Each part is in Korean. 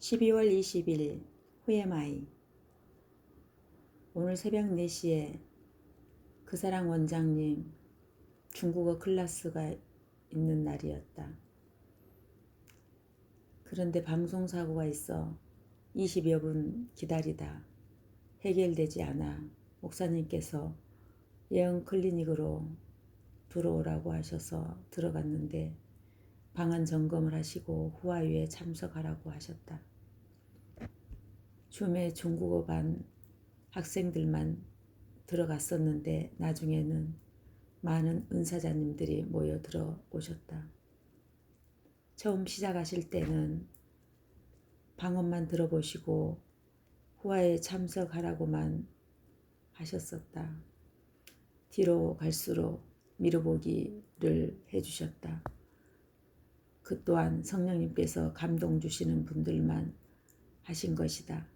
12월 20일 후에마이 오늘 새벽 4시에 그 사랑 원장님 중국어 클래스가 있는 날이었다. 그런데 방송사고가 있어 20여 분 기다리다 해결되지 않아 목사님께서 예언 클리닉으로 들어오라고 하셔서 들어갔는데 방안 점검을 하시고 후아유에 참석하라고 하셨다. 줌에 중국어 반 학생들만 들어갔었는데 나중에는 많은 은사자님들이 모여 들어오셨다. 처음 시작하실 때는 방언만 들어보시고 후아에 참석하라고만 하셨었다. 뒤로 갈수록 미루보기를 해주셨다. 그 또한 성령님께서 감동 주시는 분들만 하신 것이다.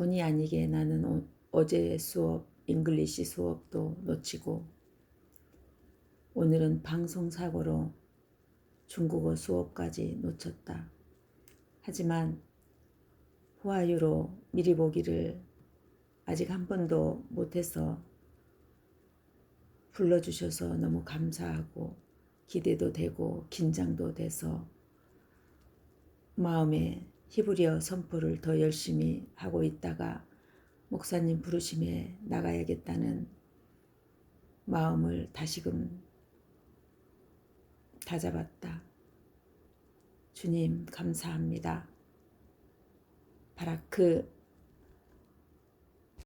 본의 아니게 나는 오, 어제 수업, 잉글리시 수업도 놓치고 오늘은 방송 사고로 중국어 수업까지 놓쳤다. 하지만 후아유로 미리 보기를 아직 한 번도 못해서 불러주셔서 너무 감사하고 기대도 되고 긴장도 돼서 마음에 히브리어 선포를 더 열심히 하고 있다가 목사님 부르심에 나가야겠다는 마음을 다시금 다잡았다. 주님 감사합니다. 바라크